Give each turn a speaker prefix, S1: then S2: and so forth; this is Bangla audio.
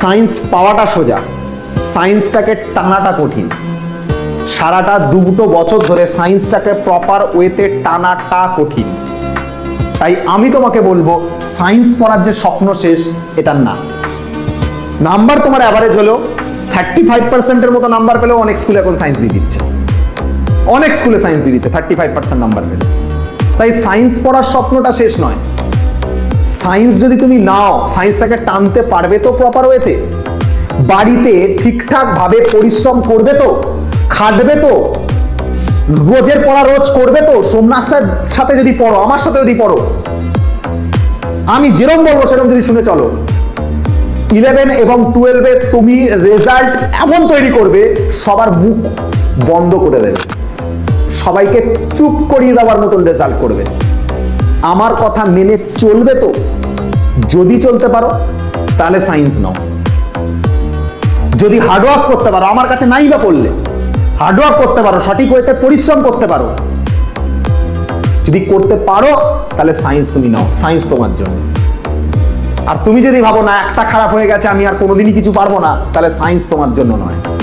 S1: সায়েন্স পাওয়াটা সোজা। সায়েন্সটাকে টানাটা কঠিন। সারাটা দুটো বছর ধরে সায়েন্সটাকে প্রপার ওয়েতে টানাটা কঠিন। তাই আমি তোমাকে বলব, সায়েন্স পড়ার যে স্বপ্ন শেষ এটার না। নাম্বার তোমার অ্যাভারেজ হলো থার্টি ফাইভ পার্সেন্টের মতো নাম্বার পেলেও অনেক স্কুলে এখন সায়েন্স দিয়ে দিচ্ছে। অনেক স্কুলে সায়েন্স দিয়ে দিচ্ছে থার্টি ফাইভ পার্সেন্ট নাম্বার পেলে। তাই সায়েন্স পড়ার স্বপ্নটা শেষ নয়। সায়েন্স যদি তুমি নাও সায়েন্সটাকে টানতে পারবে তো প্রপার ওয়েতে বাড়িতে ঠিকঠাক ভাবে পরিশ্রম করবে তো, খাটবে তো, রোজের পড়া রোজ করবে তো সোমনাথের সাথে যদি পড়ো, আমার সাথে যদি পড়ো। আমি যেরকম বলব সেরকম যদি শুনে চলো। ইলেভেন এবং টুয়েলভে তুমি রেজাল্ট এমন তৈরি করবে, সবার মুখ বন্ধ করে দেবে। সবাইকে চুপ করিয়ে দেওয়ার মতন রেজাল্ট করবে। আমার কথা মেনে চলবে তো? যদি চলতে পারো, তাহলে সায়েন্স নাও। যদি হার্ডওয়ার্ক করতে পারো, আমার কাছে নাই বা পড়লে হার্ডওয়ার্ক করতে পারো, সঠিক ওয়েতে পরিশ্রম করতে পারো। যদি করতে পারো, তাহলে সায়েন্স তুমি নাও সায়েন্স তোমার জন্য। আর তুমি যদি ভাবো, না, একটা খারাপ হয়ে গেছে, আমি আর কোনোদিনই কিছু পারব না, তাহলে সায়েন্স তোমার জন্য নয়।